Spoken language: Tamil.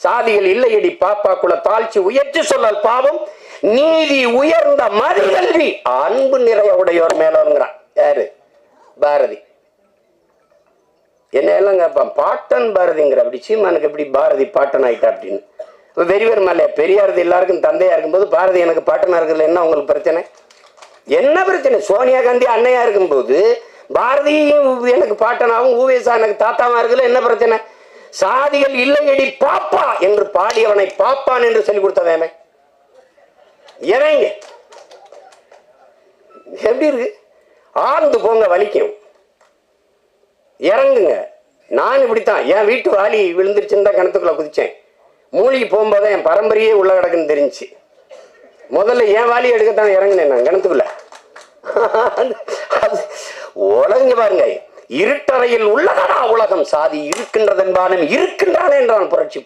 சாதிகள் இல்லையடி பாப்பா குல தாழ்ச்சி உயர்ச்சி சொல்லால் பாவம். நீதி உயர்ந்த மதிகல்வி அன்பு நிறைய உடையோர் மேலோங்கிறான் யாரு? பாரதி. என்ன எல்லாம் கேட்பான் பாட்டன் பாரதிங்கிற. அப்படி சீமானுக்கு எப்படி பாரதி பாட்டன் ஆயிட்டா அப்படின்னு? இப்போ பெரியவர் பெரியாரது எல்லாருக்கும் தந்தையா இருக்கும்போது பாரதி எனக்கு பாட்டனா இருக்கிறதுல என்ன உங்களுக்கு பிரச்சனை? என்ன பிரச்சனை? சோனியா காந்தி அன்னையா இருக்கும்போது பாரதியும் எனக்கு பாட்டனாவும் ஊவேசா எனக்கு தாத்தாவும் இருக்குல்ல என்ன பிரச்சனை? சாதிகள் இல்லையடி பாப்பா என்று பாடியவனை பாப்பான் என்று சொல்லி கொடுத்தவன் இறங்க. எப்படி இருக்கு? ஆழ்ந்து போங்க வலிக்கும். இறங்குங்க. நான் இப்படித்தான். என் வீட்டு வாலி விழுந்துருச்சுன்னு தான் கிணத்துக்குள்ள குதிச்சேன். மூழ்கி போகும்போது என் பரம்பரையே உள்ள கிடக்குன்னு தெரிஞ்சுச்சு முதல்ல என் வாலி எடுக்கத்தான் இறங்கினேன் நான் கிணத்துக்குள்ள. அது உலங்க பாருங்க. இருட்டறையில் உள்ளதடா உலகம். சாதி இருக்கின்றதென்பானும் இருக்கின்றானே என்றான் புரட்சி